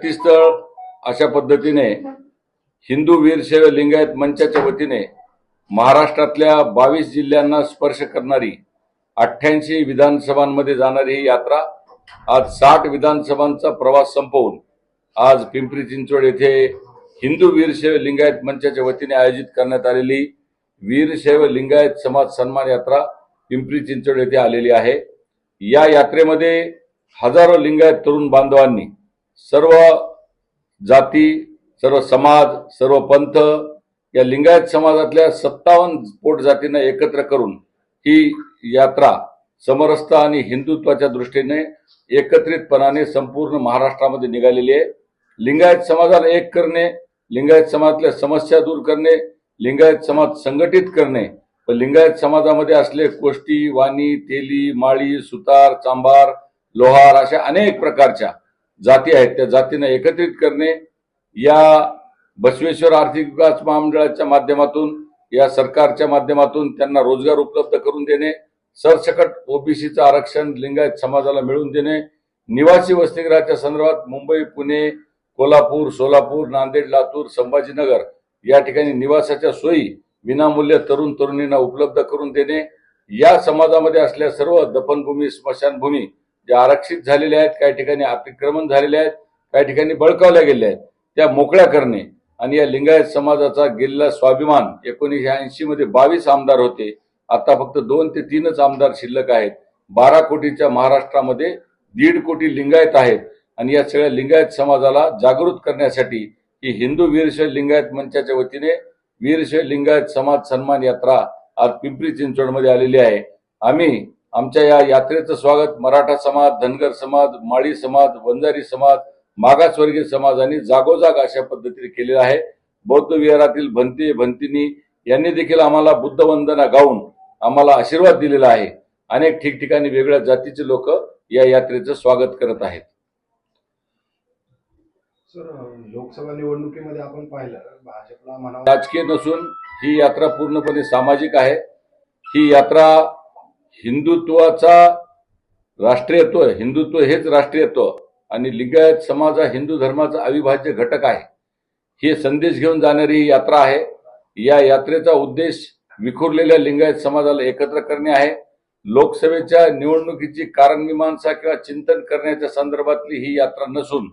शक्तीस्थळ अशा पद्धतीने हिंदू वीरशैव लिंगायत मंचाच्या वतीने महाराष्ट्रातल्या बावीस जिल्ह्यांना स्पर्श करणारी अठ्ठ्याऐंशी विधानसभांमध्ये जाणारी ही यात्रा आज साठ विधानसभांचा प्रवास संपवून आज पिंपरी चिंचवड येथे हिंदू वीरशैव लिंगायत मंचाच्या वतीने आयोजित करण्यात आलेली वीरशैव लिंगायत समाज सन्मान यात्रा पिंपरी चिंचवड येथे आलेली आहे. या यात्रेमध्ये हजारो लिंगायत तरुण बांधवांनी सर्व जाती सर्व समाज सर्व पंथ या लिंगायत समाजातल्या सत्तावन्न पोट जातींना एकत्र करून ही यात्रा समरसता आणि हिंदुत्वाच्या दृष्टीने एकत्रितपणाने संपूर्ण महाराष्ट्रामध्ये निघालेली आहे. लिंगायत समाजाला एक करणे लिंगायत समाजातल्या समस्या दूर करणे लिंगायत समाज संघटित करणे व लिंगायत समाजामध्ये असले कोष्टी वाणी तेली माळी सुतार चांभार लोहार अशा अनेक प्रकारच्या जाती आहेत त्या जातींना एकत्रित करणे या बसवेश्वर आर्थिक विकास महामंडळाच्या माध्यमातून या सरकारच्या माध्यमातून त्यांना रोजगार उपलब्ध करून देणे सरसकट ओबीसीचं आरक्षण लिंगायत समाजाला मिळवून देणे निवासी वसतिगृहाच्या संदर्भात मुंबई पुणे कोल्हापूर सोलापूर नांदेड लातूर संभाजीनगर या ठिकाणी निवासाच्या सोयी विनामूल्य तरुण तरुणींना उपलब्ध करून देणे या समाजामध्ये असल्या सर्व दफनभूमी स्मशानभूमी ज्या आरक्षित झालेल्या आहेत काही ठिकाणी अतिक्रमण झालेले आहेत काही ठिकाणी बळकावल्या गेल्या आहेत त्या मोकळ्या करणे. आणि या लिंगायत समाजाचा गेलेला स्वाभिमान एकोणीसशे ऐंशी मध्ये बावीस आमदार होते. आता फक्त दोन ते तीनच आमदार शिल्लक आहेत. बारा कोटीच्या महाराष्ट्रामध्ये दीड कोटी लिंगायत आहेत. आणि या सगळ्या लिंगायत समाजाला जागृत करण्यासाठी ही हिंदू वीरशैव लिंगायत मंचाच्या वतीने वीरशैव लिंगायत समाज सन्मान यात्रा आज पिंपरी चिंचवडमध्ये आलेली आहे. आम्ही आमच्या या यात्रेचं स्वागत मराठा समाज धनगर समाज माळी समाज वंजारी समाज मागासवर्गीय समाजाने जागोजाग अशा पद्धतीने केलेलं आहे. बौद्ध विहारातील भंती भंतिनी यांनी देखील आम्हाला बुद्ध वंदना गाऊन आम्हाला आशीर्वाद दिलेला आहे. अनेक ठिकठिकाणी वेगळ्या जातीचे लोक या यात्रेचं स्वागत करत आहेत. सर लोकसभा निवडणुकीमध्ये आपण पाहिलं भाजपला राजकीय नसून ही यात्रा पूर्णपणे सामाजिक आहे. ही यात्रा हिंदुत्वाचा राष्ट्रीयत्व हिंदुत्व हेच राष्ट्रीयत्व. आणि लिंगायत समाज हा हिंदू धर्माचा अविभाज्य घटक आहे. हे संदेश घेऊन जाणारी ही यात्रा आहे. या यात्रेचा उद्देश विखुरलेल्या लिंगायत समाजाला एकत्र करणे आहे. लोकसभेच्या निवडणुकीची कारणमीमांसा किंवा चिंतन करण्याच्या संदर्भातली ही यात्रा नसून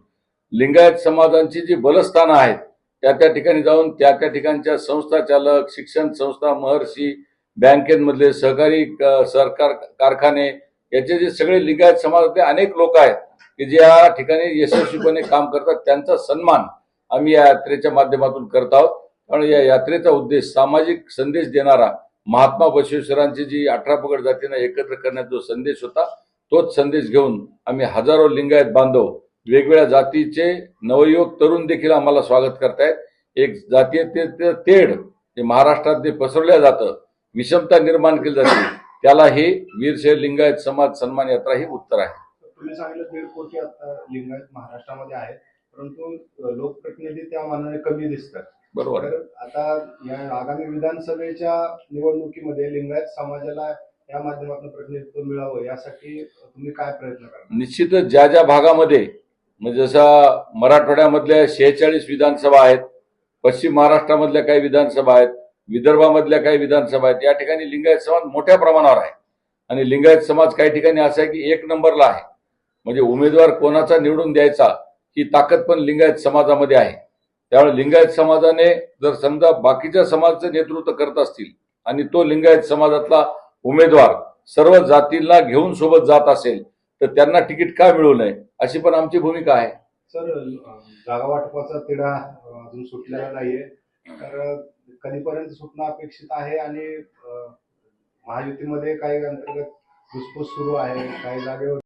लिंगायत समाजांची जी बलस्थानं आहेत त्या त्या ठिकाणी जाऊन त्या त्या ठिकाणच्या संस्था चालक शिक्षण संस्था महर्षी बँकेमधले सहकारी सरकार कारखाने याचे जे सगळे लिंगायत समाजातले अनेक लोक आहेत की जे या ठिकाणी यशस्वीपणे काम करतात त्यांचा सन्मान आम्ही या यात्रेच्या माध्यमातून करत आहोत. कारण या यात्रेचा उद्देश सामाजिक संदेश देणारा महात्मा बसवेश्वरांची जी अठरा पगड जातींना एकत्र करण्याचा जो संदेश होता तोच संदेश घेऊन आम्ही हजारो लिंगायत बांधव. वेगवेगळ्या जातीचे नवयुवक तरुण देखील आम्हाला स्वागत करतायत. एक जातीय तेढ ते तेढ महाराष्ट्रात जे पसरवल्या जातं विषमता निर्माण केली जाते. त्याला हे वीरशैव लिंगायत समाज सन्मान यात्रा ही उत्तर आहे. तुम्ही सांगितलं दीड कोटी आता लिंगायत महाराष्ट्रामध्ये आहेत परंतु लोकप्रतिनिधी त्या मानाने कमी दिसतात. बरोबर. आहे. तर आता या आगामी विधानसभेच्या निवडणुकीमध्ये लिंगायत समाजाला या माध्यमातून प्रतिनिधित्व मिळावं यासाठी तुम्ही काय प्रयत्न करणार? निश्चितच ज्या ज्या भागामध्ये म्हणजे जसा मराठवाड्यामधल्या शेहेचाळीस विधानसभा आहेत पश्चिम महाराष्ट्रामधल्या काही विधानसभा आहेत विदर्भामधल्या काही विधानसभा आहेत. या ठिकाणी लिंगायत समाज मोठ्या प्रमाणावर आहे. आणि लिंगायत समाज काही ठिकाणी असा आहे की एक नंबरला आहे. म्हणजे उमेदवार कोणाचा निवडून द्यायचा ही ताकद पण लिंगायत समाजामध्ये आहे. त्यामुळे लिंगायत समाजाने जर समजा बाकीच्या समाजाचं नेतृत्व करत असतील आणि तो लिंगायत समाजातला उमेदवार सर्व जातींना घेऊन सोबत जात असेल तर त्यांना तिकीट का मिळू नये अशी पण आमची भूमिका आहे. सर जागा वाटपाचा तिढा अजून सुटलेला नाहीये. तर कधीपर्यंत सुटणं अपेक्षित आहे आणि महायुतीमध्ये काही अंतर्गत घुसपूस सुरू आहे काही जागेवर